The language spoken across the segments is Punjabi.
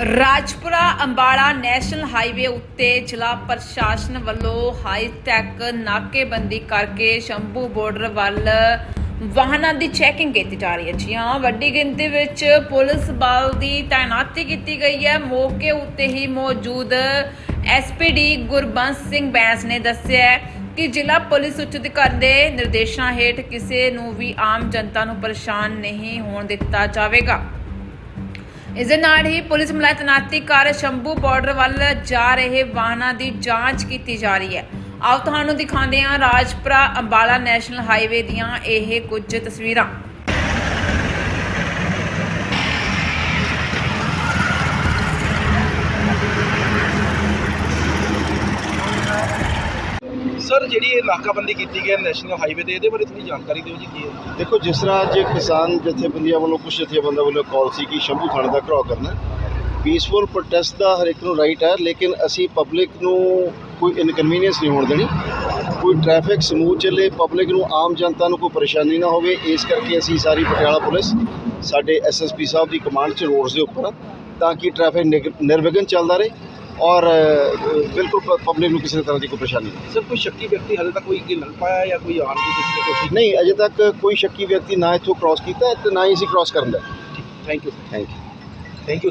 ਰਾਜਪੁਰਾ ਅੰਬਾਲਾ ਨੈਸ਼ਨਲ ਹਾਈਵੇ ਉੱਤੇ ਜ਼ਿਲ੍ਹਾ ਪ੍ਰਸ਼ਾਸਨ ਵੱਲੋਂ ਹਾਈ ਟੈਕ ਨਾਕੇਬੰਦੀ ਕਰਕੇ ਸ਼ੰਭੂ ਬਾਰਡਰ ਵੱਲ ਵਾਹਨਾਂ ਦੀ ਚੈਕਿੰਗ ਕੀਤੀ ਜਾ ਰਹੀ ਹੈ। ਜੀ ਹਾਂ, ਵੱਡੀ ਗਿਣਤੀ ਵਿੱਚ ਪੁਲਿਸ ਬਲ ਦੀ ਤਾਇਨਾਤੀ ਕੀਤੀ ਗਈ ਹੈ। ਮੌਕੇ ਉੱਤੇ ਹੀ ਮੌਜੂਦ ਐਸਪੀਡੀ ਗੁਰਬੰਸ ਸਿੰਘ ਬੈਂਸ ਨੇ ਦੱਸਿਆ ਕਿ ਜ਼ਿਲ੍ਹਾ ਪੁਲਿਸ ਉੱਚ ਅਧਿਕਾਰੀ ਦੇ ਨਿਰਦੇਸ਼ਾਂ ਹੇਠ ਕਿਸੇ ਨੂੰ ਵੀ ਆਮ ਜਨਤਾ ਨੂੰ ਪਰੇਸ਼ਾਨ ਨਹੀਂ ਹੋਣ ਦਿੱਤਾ ਜਾਵੇਗਾ। ਇਸ ਦੇ ਨਾਲ ਹੀ ਪੁਲਿਸ ਮਲਾਈ ਤੈਨਾਤੀ ਕਰ ਸ਼ੰਭੂ ਬਾਰਡਰ ਵੱਲ ਜਾ ਰਹੇ ਵਾਹਨਾਂ ਦੀ ਜਾਂਚ ਕੀਤੀ ਜਾ ਰਹੀ ਹੈ। ਆਓ ਤੁਹਾਨੂੰ ਦਿਖਾਉਂਦੇ ਹਾਂ ਰਾਜਪੁਰਾ ਅੰਬਾਲਾ ਨੈਸ਼ਨਲ ਹਾਈਵੇ ਦੀਆਂ ਇਹ ਕੁਝ ਤਸਵੀਰਾਂ। ਸਰ ਜਿਹੜੀ ਇਹ ਨਾਕਾਬੰਦੀ ਕੀਤੀ ਗਈ ਹੈ ਨੈਸ਼ਨਲ ਹਾਈਵੇ ਤੇ ਇਹਦੇ ਬਾਰੇ ਥੋੜੀ ਜਾਣਕਾਰੀ ਦਿਓ ਜੀ ਕੀ ਹੈ? ਦੇਖੋ ਜਿਸ ਤਰ੍ਹਾਂ ਅੱਜ ਕਿਸਾਨ ਜਥੇਬੰਦੀਆਂ ਵੱਲੋਂ ਕੁਝ ਜਥੇਬੰਦੀਆਂ ਵੱਲੋਂ ਕਾਲ ਸੀ ਕਿ ਸ਼ੰਭੂ ਥਾਣੇ ਦਾ ਘਰਾਓ ਕਰਨਾ ਪੀਸਫੁਲ ਪ੍ਰੋਟੈਸਟ ਦਾ ਹਰ ਇੱਕ ਨੂੰ ਰਾਈਟ ਹੈ ਲੇਕਿਨ ਅਸੀਂ ਪਬਲਿਕ ਨੂੰ ਕੋਈ ਇਨਕਨਵੀਨੀਅੰਸ ਨਹੀਂ ਹੋਣ ਦੇਣੀ। ਕੋਈ ਟ੍ਰੈਫਿਕ ਸਮੂਹ ਚੱਲੇ ਪਬਲਿਕ ਨੂੰ ਆਮ ਜਨਤਾ ਨੂੰ ਕੋਈ ਪਰੇਸ਼ਾਨੀ ਨਾ ਹੋਵੇ ਇਸ ਕਰਕੇ ਅਸੀਂ ਸਾਰੀ ਪਟਿਆਲਾ ਪੁਲਿਸ ਸਾਡੇ ਐਸਐਸਪੀ ਸਾਹਿਬ ਦੀ ਕਮਾਂਡ 'ਚ ਰੋਡਸ ਦੇ ਉੱਪਰ ਆ, ਤਾਂ ਕਿ ਟ੍ਰੈਫਿਕ ਨਿਗ- ਨਿਰਵਿਘਨ ਚੱਲਦਾ ਰਹੇ। ਔਰ ਬਿਲਕੁਲ ਪਬਲਿਕ ਨੂੰ ਕਿਸੇ ਤਰ੍ਹਾਂ ਦੀ ਕੋਈ ਪਰੇਸ਼ਾਨੀ ਨਹੀਂ। ਸਰ ਕੋਈ ਸ਼ੱਕੀ ਵਿਅਕਤੀ ਹਾਲੇ ਤੱਕ ਕੋਈ ਕੀ ਲੜ ਪਾਇਆ ਜਾਂ ਕੋਈ ਆਣ ਦੀ ਕਿਸੇ ਨੇ ਕੋਸ਼ਿਸ਼ ਨਹੀਂ ਅਜੇ ਤੱਕ ਕੋਈ ਸ਼ੱਕੀ ਵਿਅਕਤੀ ਨਾ ਇੱਥੋਂ ਕ੍ਰਾਸ ਕੀਤਾ ਹੈ ਤੇ ਨਾ ਹੀ ਅਸੀਂ ਕ੍ਰਾਸ ਕਰਨ ਦਾ thank you thank you thank you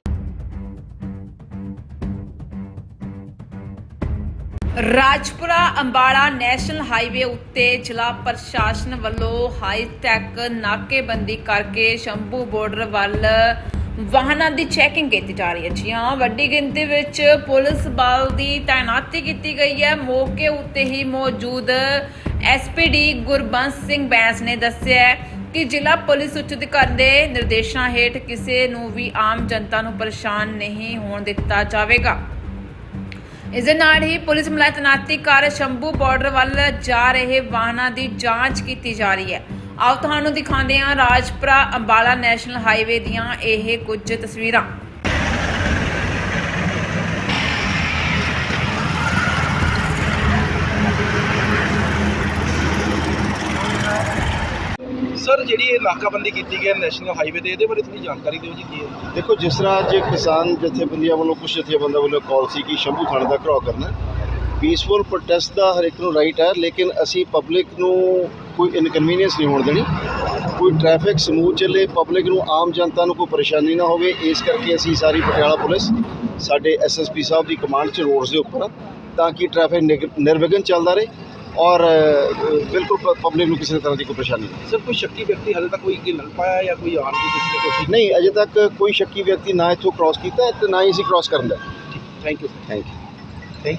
Rajpura Ambala national highway ਉੱਤੇ ਜ਼ਿਲ੍ਹਾ ਪ੍ਰਸ਼ਾਸਨ ਵੱਲੋਂ ਹਾਈ ਟੈਕ ਨਾਕੇਬੰਦੀ ਕਰਕੇ ਸ਼ੰਭੂ ਬਾਰਡਰ ਵੱਲ ਵਾਹਨਾਂ ਦੀ ਚੈਕਿੰਗ ਕੀਤੀ ਜਾ ਰਹੀ ਹੈ। ਜੀ ਹਾਂ, ਵੱਡੀ ਗਿਣਤੀ ਵਿੱਚ ਪੁਲਿਸ ਬਲ ਦੀ ਤਾਇਨਾਤੀ ਕੀਤੀ ਗਈ ਹੈ। ਮੌਕੇ ਉੱਤੇ ਹੀ ਮੌਜੂਦ ਐਸਪੀਡੀ ਗੁਰਬੰਸ ਸਿੰਘ ਬੈਂਸ ਨੇ ਦੱਸਿਆ ਕਿ ਜ਼ਿਲ੍ਹਾ ਪੁਲਿਸ ਉੱਚ ਅਧਿਕਾਰੀ ਦੇ ਨਿਰਦੇਸ਼ਾਂ ਹੇਠ ਕਿਸੇ ਨੂੰ ਵੀ ਆਮ ਜਨਤਾ ਨੂੰ ਪਰੇਸ਼ਾਨ ਨਹੀਂ ਹੋਣ ਦਿੱਤਾ ਜਾਵੇਗਾ। ਇਸ ਦੇ ਨਾਲ ਹੀ ਪੁਲਿਸ ਮਲਾਈ ਤੈਨਾਤੀ ਕਰ ਸ਼ੰਭੂ ਬਾਰਡਰ ਵੱਲ ਜਾ ਰਹੇ ਵਾਹਨਾਂ ਦੀ ਜਾਂਚ ਕੀਤੀ ਜਾ ਰਹੀ ਹੈ। ਆਓ ਤੁਹਾਨੂੰ ਦਿਖਾਉਂਦੇ ਹਾਂ ਰਾਜਪੁਰਾ ਅੰਬਾਲਾ ਨੈਸ਼ਨਲ ਹਾਈਵੇ ਦੀਆਂ ਇਹ ਕੁਝ ਤਸਵੀਰਾਂ। ਸਰ ਜਿਹੜੀ ਇਹ ਨਾਕਾਬੰਦੀ ਕੀਤੀ ਗਈ ਹੈ ਨੈਸ਼ਨਲ ਹਾਈਵੇ ਤੇ ਇਹਦੇ ਬਾਰੇ ਥੋੜੀ ਜਾਣਕਾਰੀ ਦਿਓ ਜੀ ਕੀ ਹੈ? ਦੇਖੋ ਜਿਸ ਤਰ੍ਹਾਂ ਅੱਜ ਕਿਸਾਨ ਜਥੇਬੰਦੀਆਂ ਵੱਲੋਂ ਕੁਝ ਜਥੇਬੰਦਾਂ ਵੱਲੋਂ ਕਾਲ ਸੀ ਕਿ ਸ਼ੰਭੂ ਥਾਣੇ ਦਾ ਘਰਾਓ ਕਰਨਾ ਪੀਸਫੁਲ ਪ੍ਰੋਟੈਸਟ ਦਾ ਹਰ ਇੱਕ ਨੂੰ ਰਾਈਟ ਹੈ ਲੇਕਿਨ ਅਸੀਂ ਪਬਲਿਕ ਨੂੰ ਕੋਈ ਇਨਕਨਵੀਨੀਅੰਸ ਨਹੀਂ ਹੋਣ ਦੇਣੀ। ਕੋਈ ਟ੍ਰੈਫਿਕ ਸਮੂਹ ਚੱਲੇ ਪਬਲਿਕ ਨੂੰ ਆਮ ਜਨਤਾ ਨੂੰ ਕੋਈ ਪਰੇਸ਼ਾਨੀ ਨਾ ਹੋਵੇ ਇਸ ਕਰਕੇ ਅਸੀਂ ਸਾਰੀ ਪਟਿਆਲਾ ਪੁਲਿਸ ਸਾਡੇ ਐਸਐਸਪੀ ਸਾਹਿਬ ਦੀ ਕਮਾਂਡ 'ਚ ਰੋਡਸ ਦੇ ਉੱਪਰ ਤਾਂ ਕਿ ਟ੍ਰੈਫਿਕ ਨਿਰਵਿਘਨ ਚੱਲਦਾ ਰਹੇ ਔਰ ਬਿਲਕੁਲ ਪਬਲਿਕ ਨੂੰ ਕਿਸੇ ਤਰ੍ਹਾਂ ਦੀ ਕੋਈ ਪਰੇਸ਼ਾਨੀ ਨਹੀਂ। ਸਰ ਕੋਈ ਸ਼ੱਕੀ ਵਿਅਕਤੀ ਹਾਲੇ ਤੱਕ ਕੋਈ ਕੀ ਲੜ ਪਾਇਆ ਜਾਂ ਕੋਈ ਆਣ ਦੀ ਕਿਸੇ ਨੇ ਕੋਸ਼ਿਸ਼ ਨਹੀਂ ਅਜੇ ਤੱਕ ਕੋਈ ਸ਼ੱਕੀ ਵਿਅਕਤੀ ਨਾ ਇੱਥੋਂ ਕ੍ਰਾਸ ਕੀਤਾ ਤੇ ਨਾ ਹੀ ਅਸੀਂ ਕ੍ਰਾਸ ਕਰਨ ਦਾ thank you thank you thank you